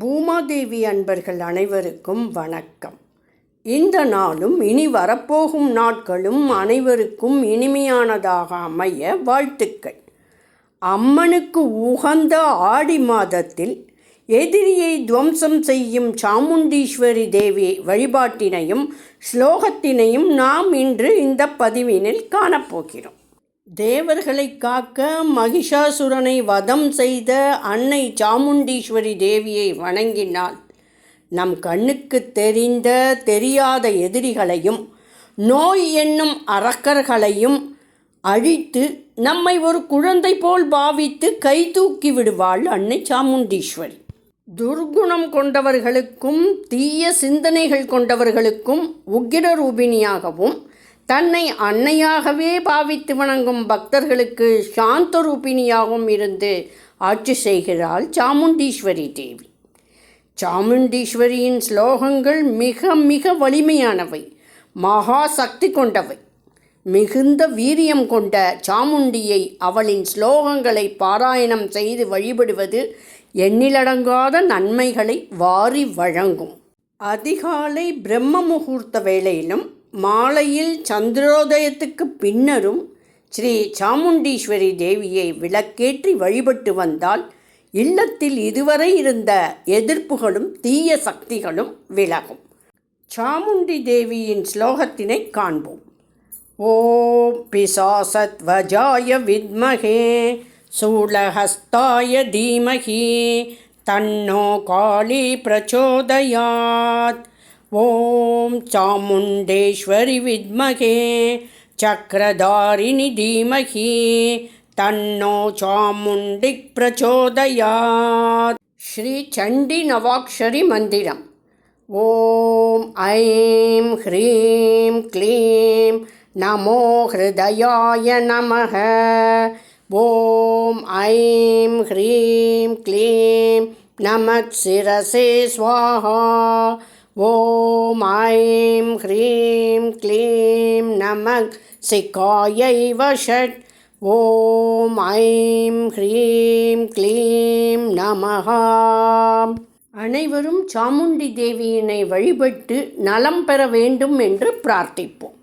பூமாதேவி அன்பர்கள் அனைவருக்கும் வணக்கம். இந்த நாளும் இனி வரப்போகும் நாட்களும் அனைவருக்கும் இனிமையானதாக அமைய வாழ்த்துக்கள். அம்மனுக்கு உகந்த ஆடி மாதத்தில் எதிரியை துவம்சம் செய்யும் சாமுண்டீஸ்வரி தேவி வழிபாட்டினையும் ஸ்லோகத்தினையும் நாம் இன்று இந்த பதிவினில் காணப்போகிறோம். தேவர்களை காக்க மகிஷாசுரனை வதம் செய்த அன்னை சாமுண்டீஸ்வரி தேவியை வணங்கினால் நம் கண்ணுக்கு தெரிந்த தெரியாத எதிரிகளையும் நோய் என்னும் அரக்கர்களையும் அழித்து நம்மை ஒரு குழந்தை போல் பாவித்து கை தூக்கி விடுவாள் அன்னை சாமுண்டீஸ்வரி. துர்குணம் கொண்டவர்களுக்கும் தீய சிந்தனைகள் கொண்டவர்களுக்கும் உக்கிர ரூபிணியாகவும் தன்னை அன்னையாகவே பாவித்து வணங்கும் பக்தர்களுக்கு சாந்த ரூபிணியாகவும் இருந்து ஆட்சி செய்கிறாள் சாமுண்டீஸ்வரி தேவி. சாமுண்டீஸ்வரியின் ஸ்லோகங்கள் மிக மிக வலிமையானவை மகா சக்தி கொண்டவை. மிகுந்த வீரியம் கொண்ட சாமுண்டியை அவளின் ஸ்லோகங்களை பாராயணம் செய்து வழிபடுவது எண்ணிலடங்காத நன்மைகளை வாரி வழங்கும். அதிகாலை பிரம்ம முகூர்த்த வேளையிலும் மாலையில் சந்திரோதயத்துக்கு பின்னரும் ஸ்ரீ சாமுண்டீஸ்வரி தேவியை விளக்கேற்றி வழிபட்டு வந்தால் இல்லத்தில் இதுவரை இருந்த எதிர்ப்புகளும் தீய சக்திகளும் விலகும். சாமுண்டி தேவியின் ஸ்லோகத்தினை காண்போம். ஓம் பிசாசத்வஜாய வித்மகே சூலஹஸ்தாய தீமகி தன்னோ காளி பிரச்சோதயாத். ॐ चामुण्डेश्वरि विद्महे चक्रधारिणि धीमहि तन्नो चामुण्डिप्रचोदयात् श्रीचण्डीनवाक्षरिमन्दिरम्। ॐ ऐं ह्रीं क्लीं नमो हृदयाय नमः। ॐ ऐं ह्रीं क्लीं नमत्सिरसे स्वाहा। ஓம் ஐம் ஹ்ரீம் க்ளீம் நமக் சிக்காயை வஷட். ஓம் ஐம் ஹ்ரீம் க்ளீம் நமஹா அனைவரும் சாமுண்டி தேவியினை வழிபட்டு நலம் பெற வேண்டும் என்று பிரார்த்திப்போம்.